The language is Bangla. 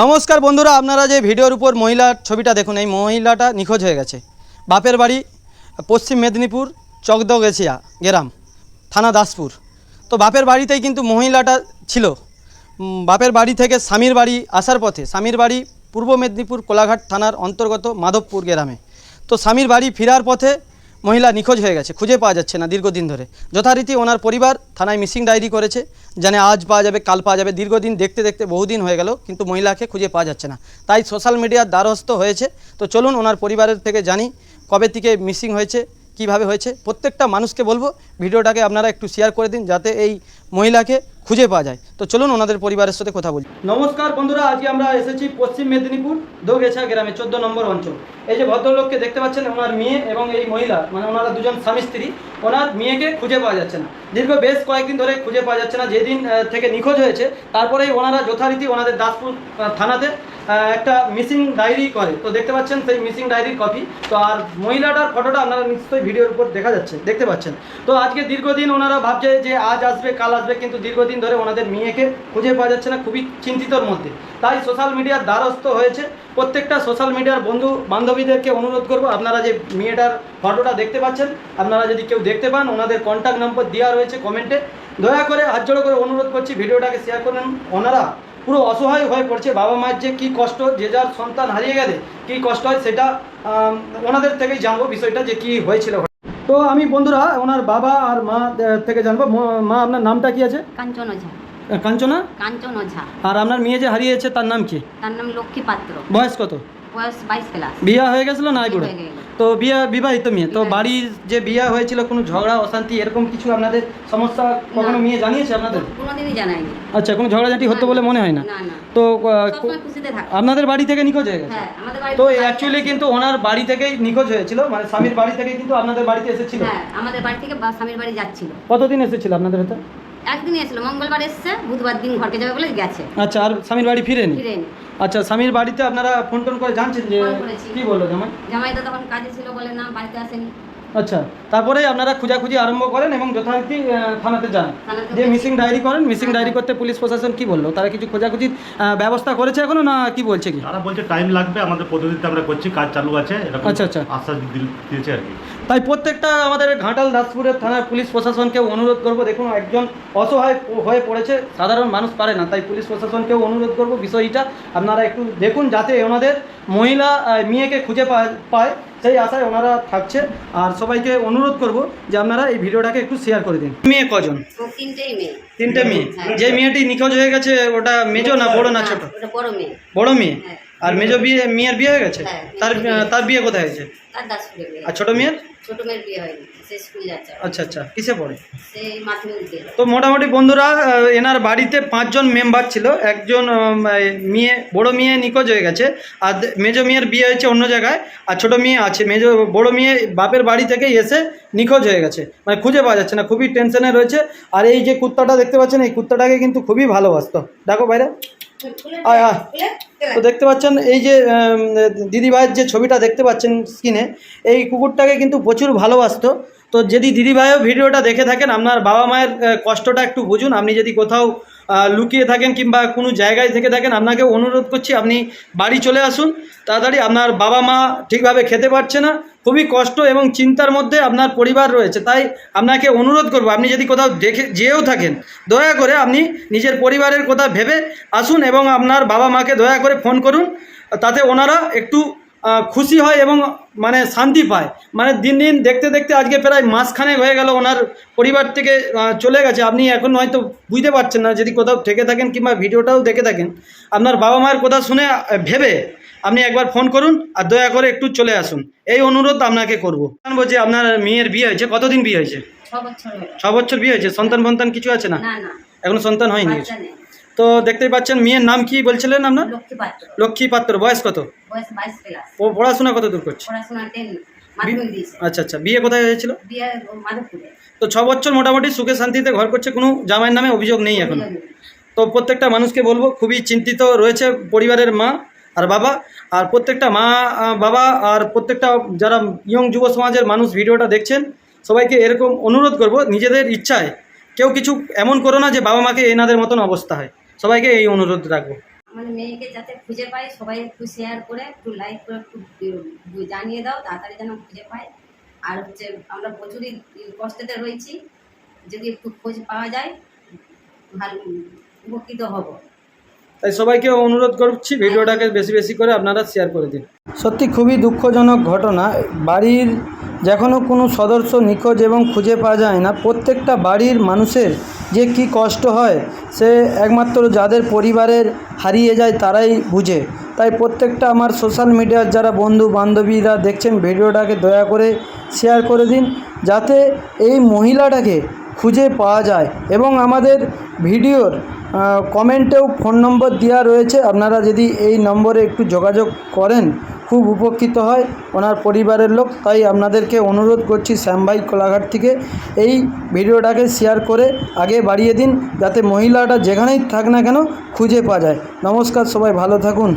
নমস্কার বন্ধুরা, আপনারা যে ভিডিওর উপর মহিলার ছবিটা দেখুন, এই মহিলাটা নিখোঁজ হয়ে গেছে। বাপের বাড়ি, পশ্চিম মেদিনীপুর চকদগেছিয়া গ্রাম, থানা দাসপুর। তো বাপের বাড়িতেই কিন্তু মহিলাটা ছিল। বাপের বাড়ি থেকে স্বামীর বাড়ি আসার পথে, স্বামীর বাড়ি পূর্ব মেদিনীপুর কোলাঘাট থানার অন্তর্গত মাধবপুর গ্রামে। তো স্বামীর বাড়ি ফেরার পথে মহিলা নিখোঁজ হয়ে গেছে, খুঁজে পাওয়া যাচ্ছে না দীর্ঘদিন ধরে। যথারীতি ওনার পরিবার থানায় মিসিং ডায়েরি করেছে, জানে আজ পাওয়া যাবে, কাল পাওয়া যাবে, দীর্ঘদিন দেখতে দেখতে বহুদিন হয়ে গেল, কিন্তু মহিলাকে খুঁজে পাওয়া যাচ্ছে না। তাই সোশ্যাল মিডিয়ার দ্বারস্থ হয়েছে। তো চলুন ওনার পরিবারের থেকে জানি কবে থেকে মিসিং হয়েছে, কীভাবে হয়েছে। প্রত্যেকটা মানুষকে বলব, ভিডিওটাকে আপনারা একটু শেয়ার করে দিন, যাতে এই মহিলাকে খুঁজে পাওয়া যায়। তো চলুন ওনাদের পরিবারের সাথে কথা বলি। নমস্কার বন্ধুরা, আজকে আমরা এসেছি পশ্চিম মেদিনীপুর, দোগেছা গ্রামে, চোদ্দ নম্বর অঞ্চল। এই যে ভদ্রলোককে দেখতে পাচ্ছেন, ওনার মেয়ে এবং এই মহিলা মানে ওনারা দুজন স্বামী স্ত্রী, ওনার মেয়েকে খুঁজে পাওয়া যাচ্ছে না। দীর্ঘ বেশ কয়েকদিন ধরে খুঁজে পাওয়া যাচ্ছে না, যেদিন থেকে নিখোঁজ হয়েছে, তারপরেই ওনারা যথারীতি ওনাদের দাসপুর থানাতে একটা মিসিং ডায়েরি করে। তো দেখতে পাচ্ছেন সেই মিসিং ডায়েরির কপি তো আর মহিলাটার ফটোটা আপনারা নিশ্চয়ই ভিডিওর উপর দেখা যাচ্ছে, দেখতে পাচ্ছেন। তো আজকে দীর্ঘদিন ওনারা ভাবছে যে আজ আসবে, কাল আসবে, কিন্তু দীর্ঘদিন ধরে ওনাদের মেয়েকে খুঁজে পাওয়া যাচ্ছে না খুবই চিন্তিতর মধ্যে। তাই সোশ্যাল মিডিয়ার দ্বারস্থ হয়েছে। প্রত্যেকটা সোশ্যাল মিডিয়ার বন্ধু বান্ধবীদেরকে অনুরোধ করব, আপনারা যে মেয়েটার ফটোটা দেখতে পাচ্ছেন, আপনারা যদি কেউ দেখতে পান, ওনাদের কন্ট্যাক্ট নম্বর দেওয়া রয়েছে কমেন্টে দয়া করে হাত জোড়ো করে অনুরোধ করছি ভিডিওটাকে শেয়ার করেন। ওনারা পুরো অসহায় হয়ে পড়ছে। বাবা মায়ের যে কী কষ্ট যে যার সন্তান হারিয়ে গেলে কী কষ্ট হয় সেটা ওনাদের থেকেই জানব বিষয়টা যে কী হয়েছিল। তো আমি বন্ধুরা ওনার বাবা আর মা থেকে জানব। মা আপনার নামটা কি আছে? কাঞ্চন ওঝা কাঞ্চনা? কাঞ্চন ওঝা আর আপনার মেয়ে যে হারিয়েছে তার নাম কি? তার নাম লক্ষ্মী পাত্র। বয়স কত? বয়স বাইশ প্লাস বিয়া হয়ে গেছিল না এগুলো? তো বিয়া বিবাহিত মেয়ে। তো। বাড়ির যে বিয়া হয়েছিল কোনো ঝগড়া অশান্তি এরকম কিছু আপনাদের সমস্যা কখনো মেয়ে জানিয়েছে আপনাদের? কোনোদিনই জানাইনি আচ্ছা কোনো ঝগড়াঝাটি হতো বলে মনে হয় না? তো আপনাদের বাড়ি থেকে নিখোঁজ হয়ে গেছে? হ্যাঁ তো অ্যাকচুয়ালি কিন্তু ওনার বাড়ি থেকেই নিখোঁজ হয়েছিল মানে স্বামীর বাড়ি থেকে কিন্তু আপনাদের বাড়িতে এসেছিল? হ্যাঁ আমাদের বাড়ি থেকে স্বামীর বাড়ি যাচ্ছিল। কতদিন এসেছিল আপনাদের হাতে? একদিন এসেছিল মঙ্গলবার এসছে বুধবার দিন ঘরকে যাবে বলে গেছে। আচ্ছা আর স্বামীর বাড়ি ফিরেনি? ফিরে এনে। আচ্ছা স্বামীর বাড়িতে আপনারা ফোন টোন করে জানছেন যে। কি বলল জামাই জামাই তো তখন কাজে ছিল বলে না বাড়িতে আসেনি আচ্ছা তারপরে আপনারা খোঁজাখুঁজি আরম্ভ করেন এবং যথারীতি থানাতে যান। যে মিসিং ডায়েরি করেন মিসিং ডায়েরি করতে পুলিশ প্রশাসন কি বলল? তারা কিছু খোঁজাখুঁজির ব্যবস্থা করেছে এখনও না কি বলছে কি? তারা বলছে টাইম লাগবে আমাদের পদ্ধতিতে আমরা করছি কাজ চালু আছে এরকম আচ্ছা, আচ্ছা। আশ্বাস দিয়েছে আর কি। তাই প্রত্যেকটা আমাদের ঘাটাল দাসপুরের থানার পুলিশ প্রশাসনকে অনুরোধ করব দেখুন একজন অসহায় হয়ে পড়েছে সাধারণ মানুষ পারে না তাই পুলিশ প্রশাসনকেও অনুরোধ করব বিষয়টা আপনারা একটু দেখুন যাতে ওনাদের মহিলা মেয়েকে খুঁজে পায়। সেই আশায় ওনারা থাকছে আর সবাইকে অনুরোধ করব যে আপনারা এই ভিডিওটাকে একটু শেয়ার করে দিন। মেয়ে কজন? ও তিনটেই মেয়ে। তিনটে মেয়ে। হ্যাঁ। যে মেয়েটি নিখোঁজ হয়ে গেছে ওটা মেজো না বড় না ছোট? ওটা বড় মেয়ে। বড় মেয়ে? হ্যাঁ। আর মেজো বিয়ে মেয়ের বিয়ে হয়ে গেছে? হ্যাঁ, তার তার বিয়ে কোথায় হয়েছে? তার দাসপুরে বিয়ে আর ছোট মেয়ের? ছোট মেয়ের বিয়ে হয়নি সে স্কুল যাচ্ছে আচ্ছা আচ্ছা কিসে পড়ে? সেই মাধ্যমিক দিয়ে। তো মোটামুটি বন্ধুরা এনার বাড়িতে পাঁচজন মেম্বার ছিল। একজন মেয়ে বড় মেয়ে নিখোঁজ হয়ে গেছে আর মেজো মেয়ের বিয়ে হয়েছে অন্য জায়গায় আর ছোট মেয়ে আছে। মেজো বড় মেয়ে বাপের বাড়ি থেকে এসে নিখোঁজ হয়ে গেছে। মানে খুঁজে পাওয়া যাচ্ছে না খুবই টেনশনে রয়েছে। আর এই যে কুত্তাটা দেখতে পাচ্ছেন এই কুত্তাটাকে কিন্তু খুবই ভালোবাসতো। দেখো বাইরে। তো দেখতে পাচ্ছেন এই যে দিদিভাইয়ের যে ছবিটা দেখতে পাচ্ছেন স্ক্রিনে এই কুকুরটাকে কিন্তু প্রচুর ভালোবাসতো। তো যদি দিদিভাইও ভিডিওটা দেখে থাকেন, আপনার বাবা মায়ের কষ্টটা একটু বুঝুন। আপনি যদি কোথাও লুকিয়ে থাকেন কিংবা কোনো জায়গায় থেকে থাকেন আপনাকে অনুরোধ করছি, আপনি বাড়ি চলে আসুন। তাড়াতাড়ি আপনার বাবা মা ঠিকভাবে খেতে পারছে না। খুবই কষ্ট এবং চিন্তার মধ্যে আপনার পরিবার রয়েছে। তাই আপনাকে অনুরোধ করব, আপনি যদি কোথাও দেখে, যেয়েও থাকেন, দয়া করে আপনি নিজের পরিবারের কথা ভেবে আসুন এবং আপনার বাবা মাকে দয়া করে ফোন করুন। তাতে ওনারা একটু খুশি হয় এবং মানে শান্তি পায়। মানে দিন দিন দেখতে দেখতে আজকে প্রায় মাসখানেক হয়ে গেল ওনার পরিবার থেকে চলে গেছে। আপনি এখন হয়তো বুঝতে পারছেন না যদি কোথাও থেকে থাকেন কিংবা ভিডিওটাও দেখে থাকেন আপনার বাবা মায়ের কথা শুনে ভেবে আপনি একবার ফোন করুন আর দয়া করে একটু চলে আসুন। এই অনুরোধ আপনাকে করব। জানব যে আপনার মেয়ের বিয়ে হয়েছে কতদিন বিয়ে হয়েছে? ছ বছর বিয়ে হয়েছে সন্তান ফন্তান কিছু আছে না? এখনও সন্তান হয়নি? তো দেখতেই পাচ্ছেন মেয়ের নাম কি বলছিলেন আপনার? লক্ষ্মী পাত্র। বয়স কত? ও পড়াশোনা কত দূর করছে? আচ্ছা আচ্ছা বিয়ে কোথায় হয়েছিল? তো ছ বছর মোটামুটি সুখে শান্তিতে ঘর করছে কোনো জামাইয়ের নামে অভিযোগ নেই এখন। তো প্রত্যেকটা মানুষকে বলব খুবই চিন্তিত রয়েছে পরিবারের মা আর বাবা আর প্রত্যেকটা মা বাবা আর প্রত্যেকটা যারা ইয়ং যুব সমাজের মানুষ ভিডিওটা দেখছেন সবাইকে এরকম অনুরোধ করব নিজেদের ইচ্ছায় কেউ কিছু এমন করো না যে বাবা মাকে এনাদের মতন অবস্থা হয়। সবাইকে এই অনুরোধ রাখব। আমাদের মেয়েকে যাতে খুঁজে পায় সবাই একটু শেয়ার করে একটু লাইক করে একটু জানিয়ে দাও তাড়াতাড়ি যেন খুঁজে পায়। আর হচ্ছে আমরা প্রচুরই কষ্টতে রয়েছি যদি একটু খোঁজ পাওয়া যায় ভালো উপকৃত হব। তাই সবাইকে অনুরোধ করছি ভিডিওটাকে বেশি বেশি করে আপনারা শেয়ার করে দিন। সত্যি খুবই দুঃখজনক ঘটনা। বাড়ির যখনও কোনো সদস্য নিখোঁজ এবং খুঁজে পাওয়া যায় না। প্রত্যেকটা বাড়ির মানুষের যে কি কষ্ট হয়, সে একমাত্র যাদের পরিবারের হারিয়ে যায় তারাই বুঝে। তাই প্রত্যেকটা আমার সোশ্যাল মিডিয়ার যারা বন্ধু বান্ধবীরা দেখছেন, ভিডিওটাকে দয়া করে শেয়ার করে দিন, যাতে এই মহিলাটাকে খুঁজে পাওয়া যায় এবং আমাদের ভিডিওর কমেন্টেও ফোন নম্বর দেওয়া রয়েছে। আপনারা যদি এই নম্বরে একটু যোগাযোগ করেন খুব উপকৃত হয় ওনার পরিবারের লোক। তাই আপনাদেরকে অনুরোধ করছি শ্যামভাই কোলাঘাট থেকে এই ভিডিওটাকে শেয়ার করে আগে বাড়িয়ে দিন, যাতে মহিলাটা যেখানেই থাক না কেন খুঁজে পাওয়া যায়। নমস্কার, সবাই ভালো থাকুন।